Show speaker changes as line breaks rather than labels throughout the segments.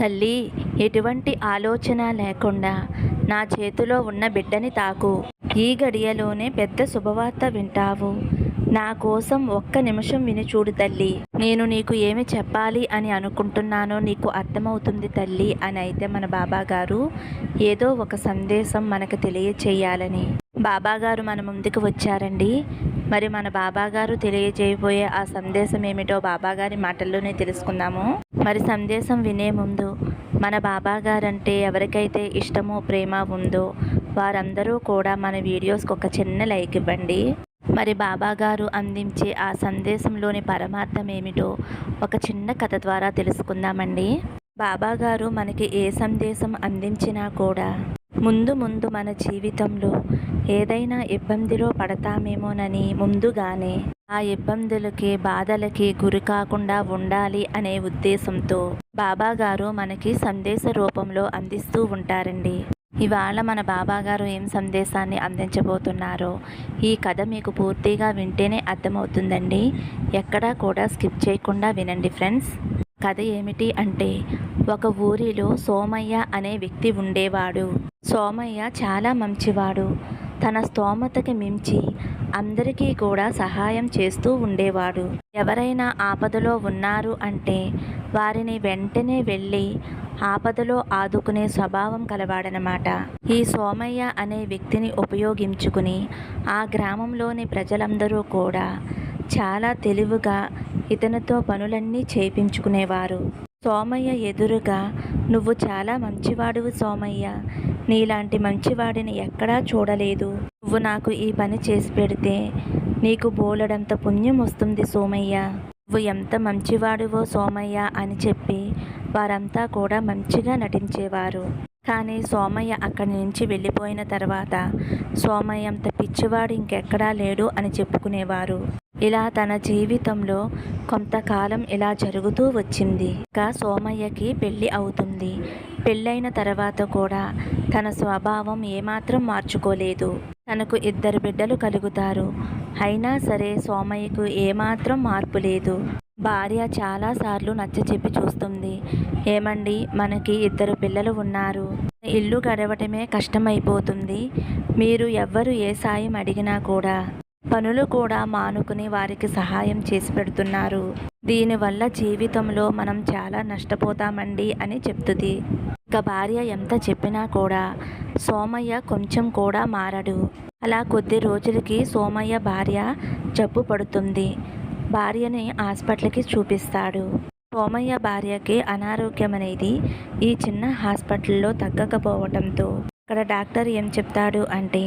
తల్లి ఎటువంటి ఆలోచన లేకుండా నా చేతిలో ఉన్న బిడ్డని తాకు. ఈ గడియలోనే పెద్ద శుభవార్త వింటావు. నా కోసం ఒక్క నిమిషం విని చూడు తల్లి. నేను నీకు ఏమి చెప్పాలి అని అనుకుంటున్నానో నీకు అర్థమవుతుంది తల్లి అని అయితే మన బాబా గారు ఏదో ఒక సందేశం మనకు తెలియచేయాలని. బాబాగారు మన ముందుకు వచ్చారండి. మరి మన బాబాగారు తెలియజేయబోయే ఆ సందేశం ఏమిటో బాబాగారి మాటల్లోనే తెలుసుకుందాము. మరి సందేశం వినే ముందు మన బాబా గారంటే ఎవరికైతే ఇష్టమో ప్రేమ ఉందో వారందరూ కూడా మన వీడియోస్కి ఒక చిన్న లైక్ ఇవ్వండి. మరి బాబా గారు అందించే ఆ సందేశంలోని పరమార్థం ఏమిటో ఒక చిన్న కథ ద్వారా తెలుసుకుందామండి. బాబా గారు మనకి ఏ సందేశం అందించినా కూడా ముందు ముందు మన జీవితంలో ఏదైనా ఇబ్బందిలో పడతామేమోనని ముందుగానే ఆ ఇబ్బందులకి బాధలకి గురి కాకుండా ఉండాలి అనే ఉద్దేశంతో బాబాగారు మనకి సందేశ రూపంలో అందిస్తూ ఉంటారండి. ఇవాళ మన బాబాగారు ఏం సందేశాన్ని అందించబోతున్నారో ఈ కథ మీకు పూర్తిగా వింటేనే అర్థమవుతుందండి. ఎక్కడా కూడా స్కిప్ చేయకుండా వినండి ఫ్రెండ్స్. కథ ఏమిటి అంటే ఒక ఊరిలో సోమయ్య అనే వ్యక్తి ఉండేవాడు. సోమయ్య చాలా మంచివాడు. తన స్తోమతకి మించి అందరికీ కూడా సహాయం చేస్తూ ఉండేవాడు. ఎవరైనా ఆపదలో ఉన్నారు అంటే వారిని వెంటనే వెళ్ళి ఆపదలో ఆదుకునే స్వభావం కలవాడనమాట ఈ సోమయ్య అనే వ్యక్తిని ఉపయోగించుకుని ఆ గ్రామంలోని ప్రజలందరూ కూడా చాలా తెలివిగా ఇతనితో పనులన్నీ చేయించుకునేవారు సోమయ్య ఎదురుగా నువ్వు చాలా మంచివాడువు సోమయ్య. నీలాంటి మంచివాడిని ఎక్కడా చూడలేదు. నువ్వు నాకు ఈ పని చేసి పెడితే నీకు బోలెడంత పుణ్యం వస్తుంది సోమయ్య. నువ్వు ఎంత మంచివాడువో సోమయ్య అని చెప్పి వారంతా కూడా మంచిగా నటించేవారు. కానీ సోమయ్య అక్కడి నుంచి వెళ్ళిపోయిన తర్వాత సోమయ్య అంత పిచ్చివాడు ఇంకెక్కడా లేడు అని చెప్పుకునేవారు. ఇలా తన జీవితంలో కొంతకాలం ఇలా జరుగుతూ వచ్చింది. ఇంకా సోమయ్యకి పెళ్ళి అవుతుంది. పెళ్ళైన తర్వాత కూడా తన స్వభావం ఏమాత్రం మార్చుకోలేదు. తనకు ఇద్దరు బిడ్డలు కలుగుతారు. అయినా సరే సోమయ్యకు ఏమాత్రం మార్పు లేదు. భార్య చాలాసార్లు నచ్చ చెప్పి చూస్తుంది. ఏమండి మనకి ఇద్దరు పిల్లలు ఉన్నారు. ఇల్లు గడవటమే కష్టమైపోతుంది. మీరు ఎవ్వరు ఏ సాయం అడిగినా కూడా పనులు కూడా మానుకుని వారికి సహాయం చేసి పెడుతున్నారు. దీనివల్ల జీవితంలో మనం చాలా నష్టపోతామండి అని చెప్తుంది. ఇక భార్య ఎంత చెప్పినా కూడా సోమయ్య కొంచెం కూడా మారడు. అలా కొద్ది రోజులకి సోమయ్య భార్య జబ్బు పడుతుంది. భార్యని హాస్పిటల్కి చూపిస్తాడు. సోమయ్య భార్యకి అనారోగ్యం అనేది ఈ చిన్న హాస్పిటల్లో తగ్గకపోవటంతో అక్కడ డాక్టర్ ఏం చెప్తాడు అంటే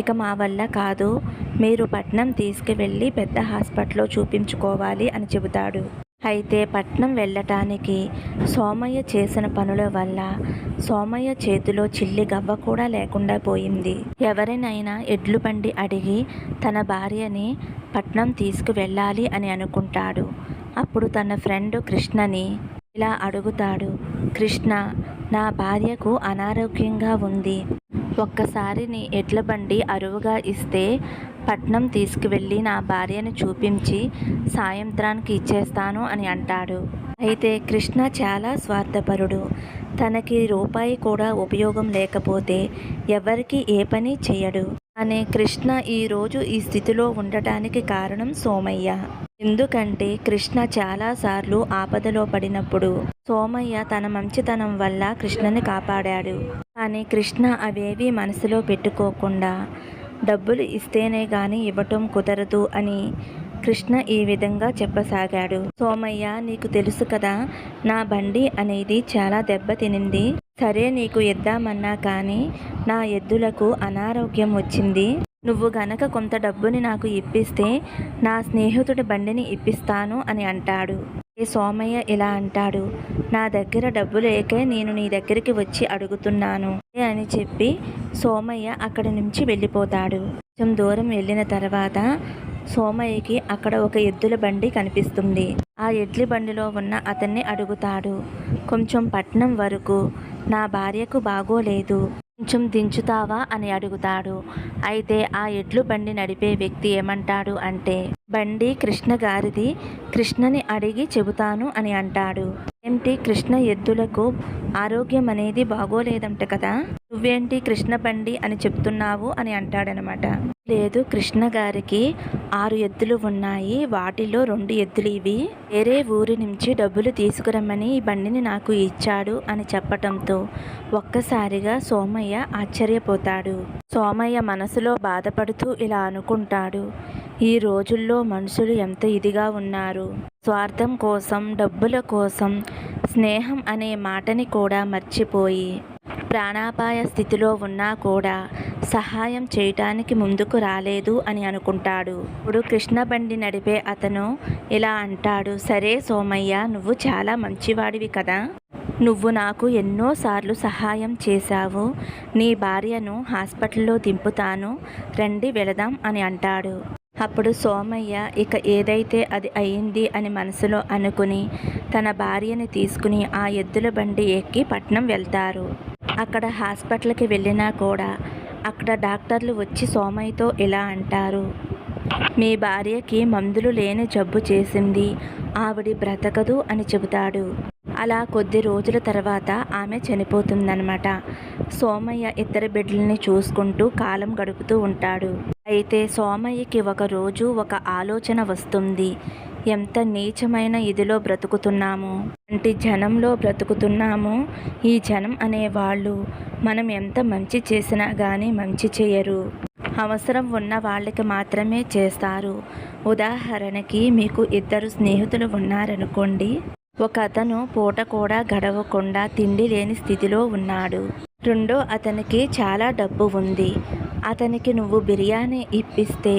ఇక మా వల్ల కాదు మీరు పట్నం తీసుకువెళ్ళి పెద్ద హాస్పిటల్లో చూపించుకోవాలి అని చెబుతాడు. అయితే పట్నం వెళ్ళటానికి సోమయ్య చేసిన పనుల వల్ల సోమయ్య చేతిలో చిల్లి గవ్వ కూడా లేకుండా పోయింది. ఎవరినైనా ఎడ్లు బండి అడిగి తన భార్యని పట్నం తీసుకువెళ్ళాలి అని అనుకుంటాడు. అప్పుడు తన ఫ్రెండ్ కృష్ణని ఇలా అడుగుతాడు. కృష్ణ నా భార్యకు అనారోగ్యంగా ఉంది. ఒక్కసారి నీ ఎడ్ల బండి అరువుగా ఇస్తే పట్నం తీసుకువెళ్ళి నా భార్యను చూపించి సాయంత్రానికి ఇచ్చేస్తాను అని అంటాడు. అయితే కృష్ణ చాలా స్వార్థపరుడు. తనకి రూపాయి కూడా ఉపయోగం లేకపోతే ఎవరికి ఏ పని చేయడు. అనే కృష్ణ ఈరోజు ఈ స్థితిలో ఉండటానికి కారణం సోమయ్య. ఎందుకంటే కృష్ణ చాలాసార్లు ఆపదలో పడినప్పుడు సోమయ్య తన మంచితనం వల్ల కృష్ణని కాపాడాడు. కానీ కృష్ణ అవేవి మనసులో పెట్టుకోకుండా డబ్బులు ఇస్తేనే కానీ ఇవ్వటం కుదరదు అని కృష్ణ ఈ విధంగా చెప్పసాగాడు. సోమయ్య నీకు తెలుసు కదా నా బండి అనేది చాలా దెబ్బతినింది సరే నీకు ఇద్దామన్నా కానీ నా ఎద్దులకు అనారోగ్యం వచ్చింది. నువ్వు గనక కొంత డబ్బుని నాకు ఇప్పిస్తే నా స్నేహితుడి బండిని ఇప్పిస్తాను అని అంటాడు. ఏ సోమయ్య ఇలా అంటాడు నా దగ్గర డబ్బు లేకే నేను నీ దగ్గరికి వచ్చి అడుగుతున్నాను అని చెప్పి సోమయ్య అక్కడి నుంచి వెళ్ళిపోతాడు. కొంచెం దూరం వెళ్ళిన తర్వాత సోమయ్యకి అక్కడ ఒక ఎద్దుల బండి కనిపిస్తుంది. ఆ ఎడ్ల బండిలో ఉన్న అతన్ని అడుగుతాడు. కొంచెం పట్నం వరకు. నా భార్యకు బాగోలేదు. కొంచెం దించుతావా? అని అడుగుతాడు. అయితే ఆ ఎడ్లు బండి నడిపే వ్యక్తి ఏమంటాడు అంటే బండి కృష్ణ గారిది. కృష్ణని అడిగి చెబుతాను అని అంటాడు. ఏంటి కృష్ణ ఎద్దులకు ఆరోగ్యం అనేది బాగోలేదంట కదా? నువ్వేంటి కృష్ణ బండి అని చెప్తున్నావు? అని అంటాడనమాట. లేదు కృష్ణ గారికి ఆరు ఎద్దులు ఉన్నాయి. వాటిలో రెండు ఎద్దులు ఇవి. వేరే ఊరి నుంచి డబ్బులు తీసుకురమ్మని ఈ బండిని నాకు ఇచ్చాడు అని చెప్పటంతో ఒక్కసారిగా సోమయ్య ఆశ్చర్యపోతాడు. సోమయ్య మనసులో బాధపడుతూ ఇలా అనుకుంటాడు. ఈ రోజుల్లో మనుషులు ఎంత ఇదిగా ఉన్నారు. స్వార్థం కోసం డబ్బుల కోసం స్నేహం అనే మాటని కూడా మర్చిపోయి ప్రాణాపాయ స్థితిలో ఉన్నా కూడా సహాయం చేయటానికి ముందుకు రాలేదు అని అనుకుంటాడు. ఇప్పుడు కృష్ణ బండి నడిపే అతను ఇలా అంటాడు సరే సోమయ్య నువ్వు చాలా మంచివాడివి కదా. నువ్వు నాకు ఎన్నోసార్లు సహాయం చేశావు. నీ భార్యను హాస్పిటల్లో దింపుతాను. రండి వెళదాం అని అంటాడు. అప్పుడు సోమయ్య ఇక ఏదైతే అది అయింది అని మనసులో అనుకుని తన భార్యని తీసుకుని ఆ ఎద్దుల బండి ఎక్కి పట్నం వెళ్తారు. అక్కడ హాస్పిటల్కి వెళ్ళినా కూడా అక్కడ డాక్టర్లు వచ్చి సోమయ్యతో ఇలా అంటారు. మీ భార్యకి మందులు లేని జబ్బు చేసింది. ఆవిడ బ్రతకదు అని చెబుతాడు. అలా కొద్ది రోజుల తర్వాత ఆమె చనిపోతుందన్నమాట. సోమయ్య ఇద్దరు బిడ్డల్ని చూసుకుంటూ కాలం గడుపుతూ ఉంటాడు. అయితే సోమయ్యకి ఒక రోజు ఒక ఆలోచన వస్తుంది. ఎంత నీచమైన ఇదిలో బ్రతుకుతున్నాము. అంటే జనంలో బ్రతుకుతున్నాము ఈ జనం అనేవాళ్ళు మనం ఎంత మంచి చేసినా కానీ మంచి చేయరు. అవసరం ఉన్న వాళ్ళకి మాత్రమే చేస్తారు. ఉదాహరణకి మీకు ఇద్దరు స్నేహితులు ఉన్నారనుకోండి ఒక అతను పూట కూడా గడవకుండా తిండి లేని స్థితిలో ఉన్నాడు. రెండో అతనికి చాలా డబ్బు ఉంది. అతనికి నువ్వు బిర్యానీ ఇప్పిస్తే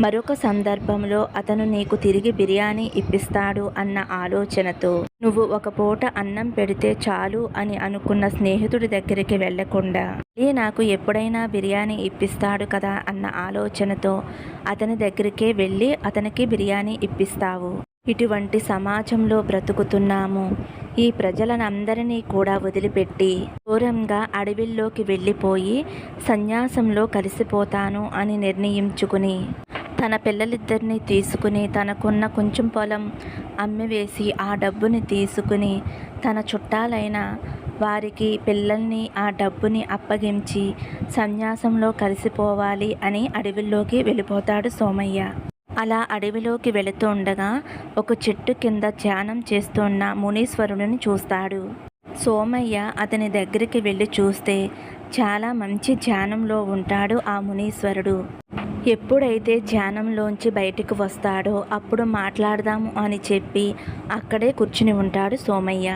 మరొక సందర్భంలో అతను నీకు తిరిగి బిర్యానీ ఇప్పిస్తాడు అన్న ఆలోచనతో. నువ్వు ఒక పూట అన్నం పెడితే చాలు అని అనుకున్న స్నేహితుడి దగ్గరికి వెళ్ళకుండా "ఏ నాకు ఎప్పుడైనా బిర్యానీ ఇప్పిస్తాడు కదా అన్న ఆలోచనతో అతని దగ్గరికే వెళ్ళి అతనికి బిర్యానీ ఇప్పిస్తావు. ఇటువంటి సమాజంలో బ్రతుకుతున్నాము. ఈ ప్రజలనందరినీ కూడా వదిలిపెట్టి దూరంగా అడవిల్లోకి వెళ్ళిపోయి సన్యాసంలో కలిసిపోతాను అని నిర్ణయించుకుని తన పిల్లలిద్దరిని తీసుకుని తనకున్న కొంచెం పొలం అమ్మివేసి ఆ డబ్బుని తీసుకుని తన చుట్టాలైన వారికి పిల్లల్ని ఆ డబ్బుని అప్పగించి సన్యాసంలో కలిసిపోవాలి అని అడవిల్లోకి వెళ్ళిపోతాడు సోమయ్య. అలా అడవిలోకి వెళుతూ ఉండగా ఒక చెట్టు కింద ధ్యానం చేస్తున్న మునీశ్వరుడిని చూస్తాడు. సోమయ్య అతని దగ్గరికి వెళ్ళి చూస్తే చాలా మంచి ధ్యానంలో ఉంటాడు ఆ మునీశ్వరుడు. ఎప్పుడైతే ధ్యానంలోంచి బయటకు వస్తాడో అప్పుడు మాట్లాడదాము అని చెప్పి అక్కడే కూర్చుని ఉంటాడు సోమయ్య.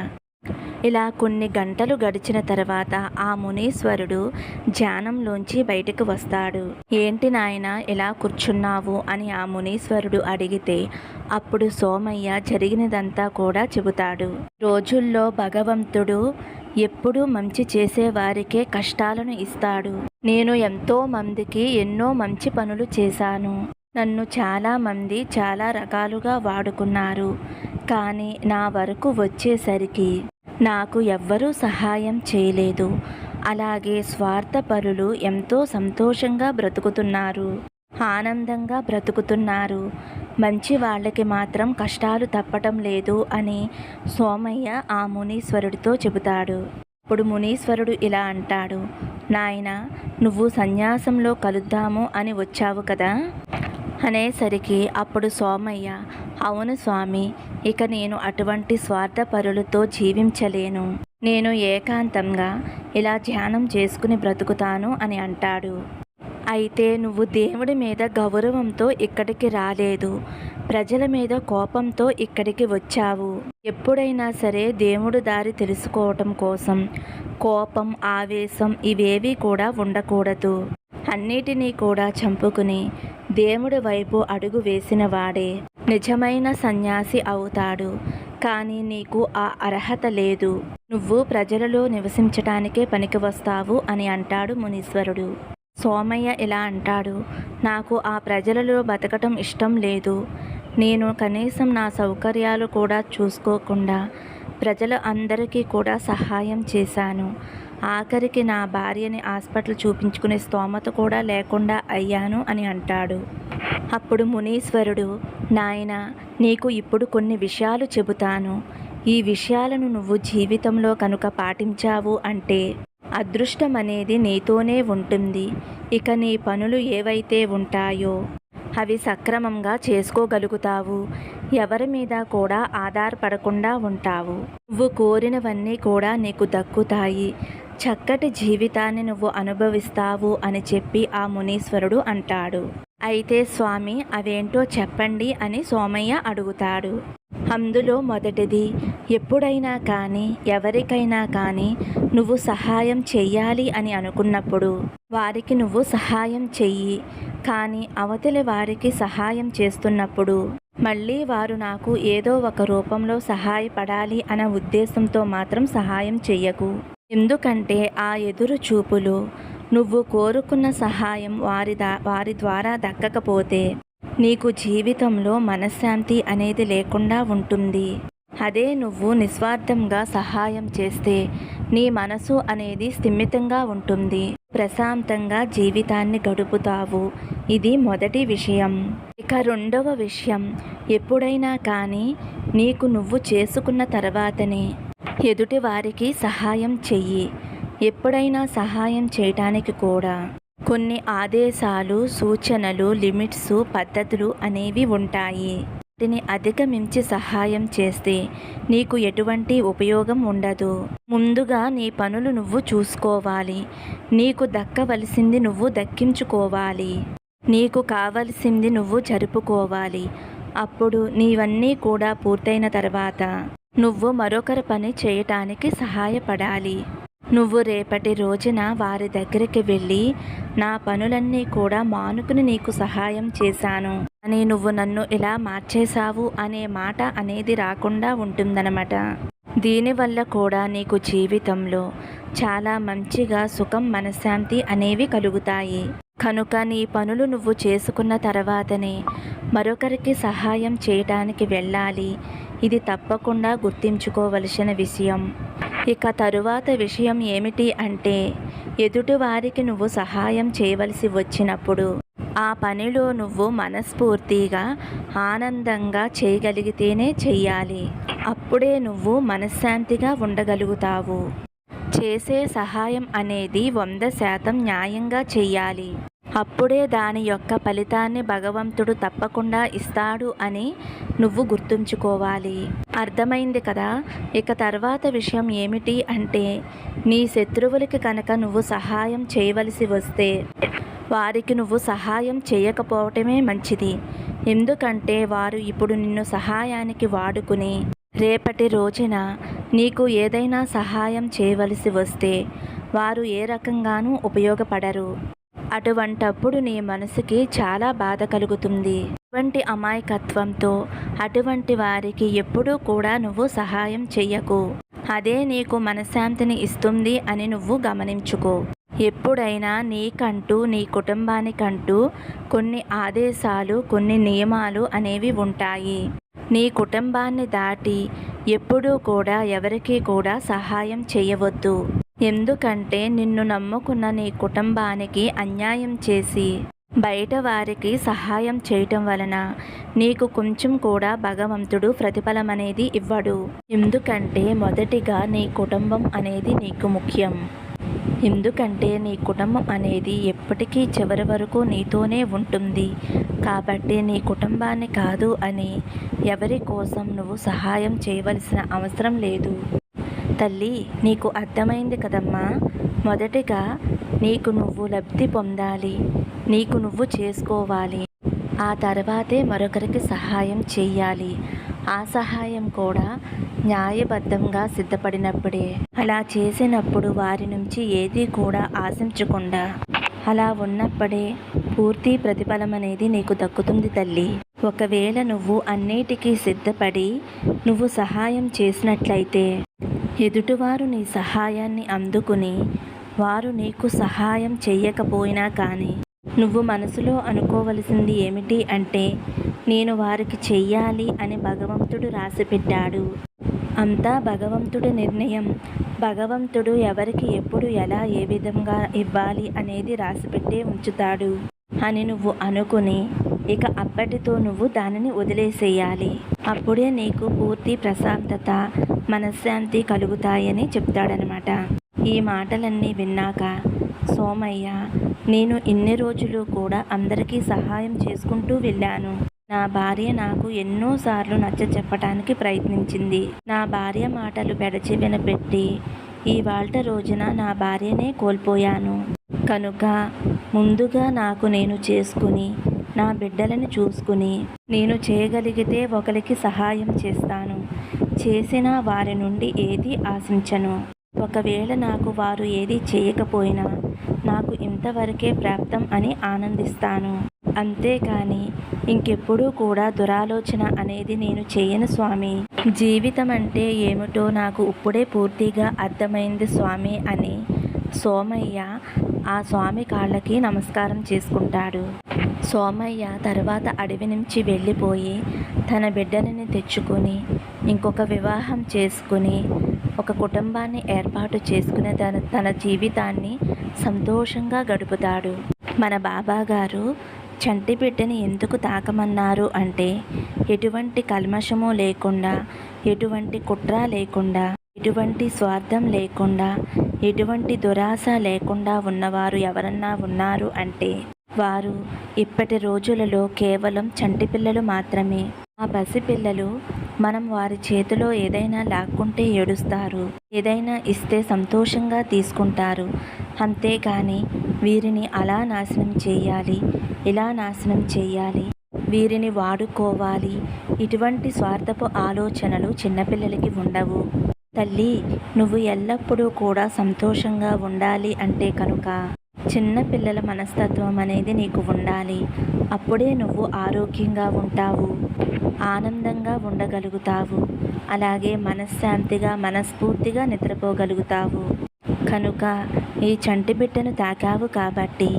ఇలా కొన్ని గంటలు గడిచిన తర్వాత ఆ మునీశ్వరుడు ధ్యానంలోంచి బయటకు వస్తాడు. ఏంటి నాయన ఇలా కూర్చున్నావు? అని ఆ మునీశ్వరుడు అడిగితే అప్పుడు సోమయ్య జరిగినదంతా కూడా చెబుతాడు. రోజుల్లో భగవంతుడు ఎప్పుడూ మంచి చేసేవారికే కష్టాలను ఇస్తాడు. నేను ఎంతో మందికి ఎన్నో మంచి పనులు చేశాను. నన్ను చాలా మంది చాలా రకాలుగా వాడుకున్నారు. కానీ నా వరకు వచ్చేసరికి నాకు ఎవ్వరూ సహాయం చేయలేదు. అలాగే స్వార్థపరులు ఎంతో సంతోషంగా బ్రతుకుతున్నారు. ఆనందంగా బ్రతుకుతున్నారు. మంచి వాళ్ళకి మాత్రం కష్టాలు తప్పటం లేదు అని సోమయ్య ఆ మునీశ్వరుడితో చెబుతాడు. అప్పుడు మునీశ్వరుడు ఇలా అంటాడు నాయన నువ్వు సన్యాసంలో కలుద్దాము అని వచ్చావు కదా? అనేసరికి అప్పుడు సోమయ్య అవును స్వామి ఇక నేను అటువంటి స్వార్థపరులతో జీవించలేను. నేను ఏకాంతంగా ఇలా ధ్యానం చేసుకుని బ్రతుకుతాను అని అంటాడు. అయితే నువ్వు దేవుడి మీద గౌరవంతో ఇక్కడికి రాలేదు. ప్రజల మీద కోపంతో ఇక్కడికి వచ్చావు. ఎప్పుడైనా సరే దేవుడు దారి తెలుసుకోవటం కోసం కోపం ఆవేశం ఇవేవి కూడా ఉండకూడదు. అన్నిటినీ కూడా చంపుకుని దేవుడి వైపు అడుగు వేసిన వాడే నిజమైన సన్యాసి అవుతాడు. కానీ నీకు ఆ అర్హత లేదు. నువ్వు ప్రజలలో నివసించటానికే పనికి వస్తావు అని అంటాడు మునీశ్వరుడు. సోమయ్య ఇలా అంటాడు నాకు ఆ ప్రజలలో బతకటం ఇష్టం లేదు. నేను కనీసం నా సౌకర్యాలు కూడా చూసుకోకుండా ప్రజల అందరికీ కూడా సహాయం చేశాను. ఆఖరికి నా భార్యని హాస్పిటల్ చూపించుకునే స్తోమత కూడా లేకుండా అయ్యాను అని అంటాడు. అప్పుడు మునీశ్వరుడు నాయన నీకు ఇప్పుడు కొన్ని విషయాలు చెబుతాను. ఈ విషయాలను నువ్వు జీవితంలో కనుక పాటించావు అంటే అదృష్టం అనేది నీతోనే ఉంటుంది. ఇక నీ పనులు ఏవైతే ఉంటాయో అవి సక్రమంగా చేసుకోగలుగుతావు. ఎవరి మీద కూడా ఆధారపడకుండా ఉంటావు. నువ్వు కోరినవన్నీ కూడా నీకు దక్కుతాయి. చక్కటి జీవితాన్ని నువ్వు అనుభవిస్తావు అని చెప్పి ఆ మునీశ్వరుడు అంటాడు. అయితే స్వామి అవేంటో చెప్పండి అని సోమయ్య అడుగుతాడు. అందులో మొదటిది ఎప్పుడైనా కానీ ఎవరికైనా కానీ నువ్వు సహాయం చెయ్యాలి అని అనుకున్నప్పుడు వారికి నువ్వు సహాయం చెయ్యి. కానీ అవతలి వారికి సహాయం చేస్తున్నప్పుడు మళ్ళీ వారు నాకు ఏదో ఒక రూపంలో సహాయపడాలి అన్న ఉద్దేశంతో మాత్రం సహాయం చెయ్యకు. ఎందుకంటే ఆ ఎదురు చూపులు నువ్వు కోరుకున్న సహాయం వారి దా వారి ద్వారా దక్కకపోతే నీకు జీవితంలో మనశ్శాంతి అనేది లేకుండా ఉంటుంది. అదే నువ్వు నిస్వార్థంగా సహాయం చేస్తే నీ మనసు అనేది స్థిమితంగా ఉంటుంది. ప్రశాంతంగా జీవితాన్ని గడుపుతావు. ఇది మొదటి విషయం. ఇక రెండవ విషయం. ఎప్పుడైనా కానీ నీకు నువ్వు చేసుకున్న తర్వాతనే ఎదుటి వారికి సహాయం చెయ్యి. ఎప్పుడైనా సహాయం చేయటానికి కూడా. కొన్ని ఆదేశాలు సూచనలు లిమిట్స్ పద్ధతులు అనేవి ఉంటాయి. వాటిని అధిగమించి సహాయం చేస్తే నీకు ఎటువంటి ఉపయోగం ఉండదు. ముందుగా నీ పనులు నువ్వు చూసుకోవాలి. నీకు దక్కవలసింది నువ్వు దక్కించుకోవాలి. నీకు కావలసింది నువ్వు జరుపుకోవాలి. అప్పుడు నీవన్నీ కూడా పూర్తయిన తర్వాత నువ్వు మరొకరి పని చేయటానికి సహాయపడాలి. నువ్వు రేపటి రోజున వారి దగ్గరికి వెళ్ళి నా పనులన్నీ కూడా మానుకుని నీకు సహాయం చేశాను. అని నువ్వు నన్ను ఇలా మార్చేశావు అనే మాట అనేది రాకుండా ఉంటుందన్నమాట. దీనివల్ల కూడా నీకు జీవితంలో చాలా మంచిగా సుఖం మనశ్శాంతి అనేవి కలుగుతాయి. కనుక నీ పనులు నువ్వు చేసుకున్న తర్వాతనే మరొకరికి సహాయం చేయటానికి వెళ్ళాలి. ఇది తప్పకుండా గుర్తించుకోవలసిన విషయం. ఇక తరువాత విషయం ఏమిటి అంటే ఎదుటివారికి నువ్వు సహాయం చేయవలసి వచ్చినప్పుడు ఆ పనిలో నువ్వు మనస్ఫూర్తిగా ఆనందంగా చేయగలిగితేనే చెయ్యాలి. అప్పుడే నువ్వు మనశ్శాంతిగా ఉండగలుగుతావు. చేసే సహాయం అనేది వంద శాతం న్యాయంగా చెయ్యాలి. అప్పుడే దాని యొక్క ఫలితాన్ని భగవంతుడు తప్పకుండా ఇస్తాడు అని నువ్వు గుర్తుంచుకోవాలి. అర్థమైంది కదా? ఇక తర్వాత విషయం ఏమిటి అంటే నీ శత్రువులకి కనుక నువ్వు సహాయం చేయవలసి వస్తే వారికి నువ్వు సహాయం చేయకపోవటమే మంచిది. ఎందుకంటే వారు ఇప్పుడు నిన్ను సహాయానికి వాడుకుని రేపటి రోజున నీకు ఏదైనా సహాయం చేయవలసి వస్తే వారు ఏ రకంగానూ ఉపయోగపడరు. అటువంటప్పుడు నీ మనసుకి చాలా బాధ కలుగుతుంది. అటువంటి అమాయకత్వంతో అటువంటి వారికి ఎప్పుడూ కూడా నువ్వు సహాయం చెయ్యకు. అదే నీకు మనశ్శాంతిని ఇస్తుంది అని నువ్వు గమనించుకో. ఎప్పుడైనా నీకంటూ నీ కుటుంబానికంటూ కొన్ని ఆదేశాలు కొన్ని నియమాలు అనేవి ఉంటాయి. నీ కుటుంబాన్ని దాటి ఎప్పుడూ కూడా ఎవరికీ కూడా సహాయం చేయవద్దు. ఎందుకంటే నిన్ను నమ్ముకున్న నీ కుటుంబానికి అన్యాయం చేసి బయట వారికి సహాయం చేయటం వలన నీకు కొంచెం కూడా భగవంతుడు ప్రతిఫలం అనేది ఇవ్వడు. ఎందుకంటే మొదటిగా నీ కుటుంబం అనేది నీకు ముఖ్యం. ఎందుకంటే నీ కుటుంబం అనేది ఎప్పటికీ చివరి వరకు నీతోనే ఉంటుంది. కాబట్టి నీ కుటుంబాన్ని కాదు అని ఎవరి కోసం నువ్వు సహాయం చేయవలసిన అవసరం లేదు. తల్లి నీకు అర్థమైంది కదమ్మా. మొదటిగా నీకు నువ్వు లబ్ధి పొందాలి. నీకు నువ్వు చేసుకోవాలి. ఆ తర్వాతే మరొకరికి సహాయం చేయాలి ఆ సహాయం కూడా న్యాయబద్ధంగా సిద్ధపడినప్పుడే. అలా చేసినప్పుడు వారి నుంచి ఏది కూడా ఆశించకుండా అలా ఉన్నప్పుడే పూర్తి ప్రతిఫలం అనేది నీకు దక్కుతుంది తల్లి. ఒకవేళ నువ్వు అన్నిటికీ సిద్ధపడి నువ్వు సహాయం చేసినట్లయితే ఎదుటివారు నీ సహాయాన్ని అందుకుని వారు నీకు సహాయం చెయ్యకపోయినా కానీ నువ్వు మనసులో అనుకోవలసింది ఏమిటి అంటే నేను వారికి చెయ్యాలి అని భగవంతుడు రాసిపెట్టాడు. అంతా భగవంతుడి నిర్ణయం. భగవంతుడు ఎవరికి ఎప్పుడు ఎలా ఏ విధంగా ఇవ్వాలి అనేది రాసిపెట్టే ఉంచుతాడు. అని నువ్వు అనుకుని ఇక అప్పటితో నువ్వు దానిని వదిలేసేయాలి. అప్పుడే నీకు పూర్తి ప్రశాంతత మనశ్శాంతి కలుగుతాయని చెప్తాడనమాట. ఈ మాటలన్నీ విన్నాక సోమయ్య నేను ఇన్ని రోజులు కూడా అందరికీ సహాయం చేసుకుంటూ వెళ్ళాను. నా భార్య నాకు ఎన్నోసార్లు నచ్చ చెప్పటానికి ప్రయత్నించింది. నా భార్య మాటలు పెడచి వినపెట్టి ఇవాళ రోజున నా భార్యనే కోల్పోయాను. కనుక ముందుగా నాకు నేను చేసుకుని నా బిడ్డలను చూసుకుని నేను చేయగలిగితే ఒకరికి సహాయం చేస్తాను. చేసిన వారి నుండి ఏది ఆశించను. ఒకవేళ నాకు వారు ఏది చేయకపోయినా నాకు ఇంతవరకే ప్రాప్తం అని ఆనందిస్తాను. అంతేకాని ఇంకెప్పుడూ కూడా దురాలోచన అనేది నేను చేయను స్వామి. జీవితం అంటే ఏమిటో నాకు ఇప్పుడే పూర్తిగా అర్థమైంది స్వామి అని సోమయ్య ఆ స్వామి కాళ్ళకి నమస్కారం చేసుకుంటాడు. సోమయ్య తర్వాత అడవి నుంచి వెళ్ళిపోయి తన బిడ్డలని తెచ్చుకొని ఇంకొక వివాహం చేసుకుని ఒక కుటుంబాన్ని ఏర్పాటు చేసుకునే తన తన జీవితాన్ని సంతోషంగా గడుపుతాడు. మన బాబా గారు చంటి బిడ్డని ఎందుకు తాకమన్నారు అంటే ఎటువంటి కల్మషము లేకుండా ఎటువంటి కుట్ర లేకుండా ఎటువంటి స్వార్థం లేకుండా ఎటువంటి దురాశ లేకుండా ఉన్నవారు ఎవరన్నా ఉన్నారు అంటే వారు ఇప్పటి రోజులలో కేవలం చంటి పిల్లలు మాత్రమే. ఆ పసిపిల్లలు మనం వారి చేతిలో ఏదైనా లాక్కుంటే ఏడుస్తారు. ఏదైనా ఇస్తే సంతోషంగా తీసుకుంటారు. అంతేగాని వీరిని అలా నాశనం చేయాలి ఇలా నాశనం చేయాలి. వీరిని వాడుకోవాలి. ఇటువంటి స్వార్థపు ఆలోచనలు చిన్నపిల్లలకి ఉండవు. తల్లి నువ్వు ఎల్లప్పుడూ కూడా సంతోషంగా ఉండాలి అంటే కనుక చిన్న పిల్లల మనస్తత్వం అనేది నీకు ఉండాలి. అప్పుడే నువ్వు ఆరోగ్యంగా ఉంటావు. ఆనందంగా ఉండగలుగుతావు. అలాగే మనశ్శాంతిగా మనస్ఫూర్తిగా నిద్రపోగలుగుతావు. కనుక ఈ చంటి బిడ్డను తాకావు కాబట్టి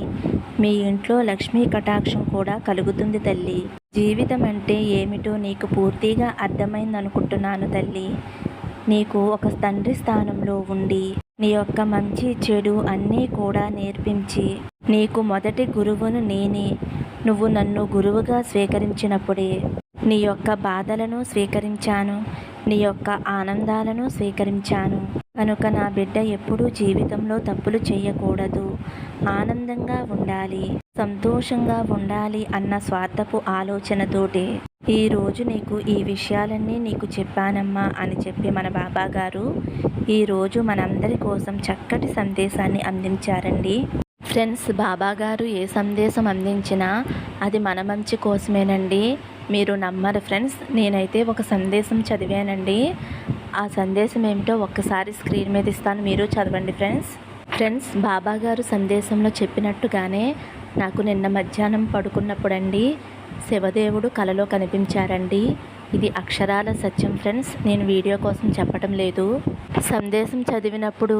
మీ ఇంట్లో లక్ష్మీ కటాక్షం కూడా కలుగుతుంది తల్లి. జీవితం అంటే ఏమిటో నీకు పూర్తిగా అర్థమైందనుకుంటున్నాను తల్లి. నీకు ఒక తండ్రి స్థానంలో ఉండి నీ యొక్క మంచి చెడు అన్నీ కూడా నేర్పించి నీకు మొదటి గురువును నేనే. నువ్వు నన్ను గురువుగా స్వీకరించినప్పుడే నీ యొక్క బాధలను స్వీకరించాను. నీ యొక్క ఆనందాలను స్వీకరించాను. కనుక నా బిడ్డ ఎప్పుడూ జీవితంలో తప్పులు చేయకూడదు. ఆనందంగా ఉండాలి. సంతోషంగా ఉండాలి అన్న స్వార్థపు ఆలోచనతోటి. ఈరోజు నీకు ఈ విషయాలన్నీ నీకు చెప్పానమ్మా అని చెప్పి మన బాబా గారు ఈరోజు మనందరి కోసం చక్కటి సందేశాన్ని అందించారండి. ఫ్రెండ్స్ బాబా గారు ఏ సందేశం అందించినా అది మన మంచి కోసమేనండి. మీరు నమ్మరు ఫ్రెండ్స్. నేనైతే ఒక సందేశం చదివానండి. ఆ సందేశం ఏమిటో ఒక్కసారి స్క్రీన్ మీద ఇస్తాను మీరు చదవండి ఫ్రెండ్స్. ఫ్రెండ్స్ బాబా గారు సందేశంలో చెప్పినట్టుగానే నాకు నిన్న మధ్యాహ్నం పడుకున్నప్పుడండి శివదేవుడు కలలో కనిపించారండి. ఇది అక్షరాల సత్యం ఫ్రెండ్స్. నేను వీడియో కోసం చెప్పడం లేదు. సందేశం చదివినప్పుడు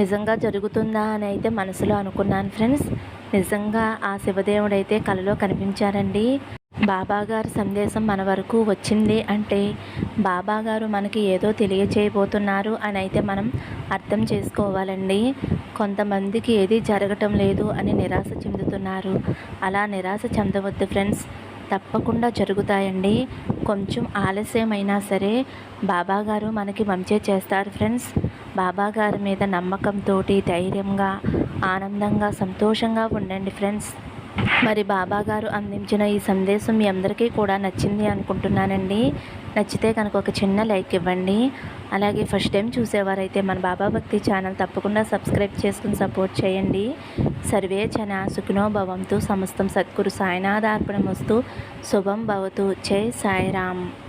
నిజంగా జరుగుతుందా అని అయితే మనసులో అనుకున్నాను ఫ్రెండ్స్. నిజంగా ఆ శివదేవుడైతే కలలో కనిపించారండి. బాబాగారు సందేశం మన వరకు వచ్చింది అంటే బాబాగారు మనకి ఏదో తెలియచేయబోతున్నారు అని అయితే మనం అర్థం చేసుకోవాలండి. కొంతమందికి ఏది జరగటం లేదు అని నిరాశ చెందుతున్నారు. అలా నిరాశ చెందవద్దు ఫ్రెండ్స్. తప్పకుండా జరుగుతాయండి. కొంచెం ఆలస్యమైనా సరే బాబాగారు మనకి మంచి చేస్తారు ఫ్రెండ్స్. బాబాగారి మీద నమ్మకంతో ధైర్యంగా ఆనందంగా సంతోషంగా ఉండండి ఫ్రెండ్స్. మరి బాబా గారు అందించిన ఈ సందేశం మీ అందరికీ కూడా నచ్చింది అనుకుంటున్నానండి. నచ్చితే కనుక ఒక చిన్న లైక్ ఇవ్వండి. అలాగే ఫస్ట్ టైం చూసేవారైతే మన బాబా భక్తి ఛానల్ తప్పకుండా సబ్స్క్రైబ్ చేసుకుని సపోర్ట్ చేయండి. సర్వే చన సుఖినో భవంతు. సమస్తం సద్గురు సాయినాథార్పణమస్తు. శుభం భవతు. జై సాయిరామ్.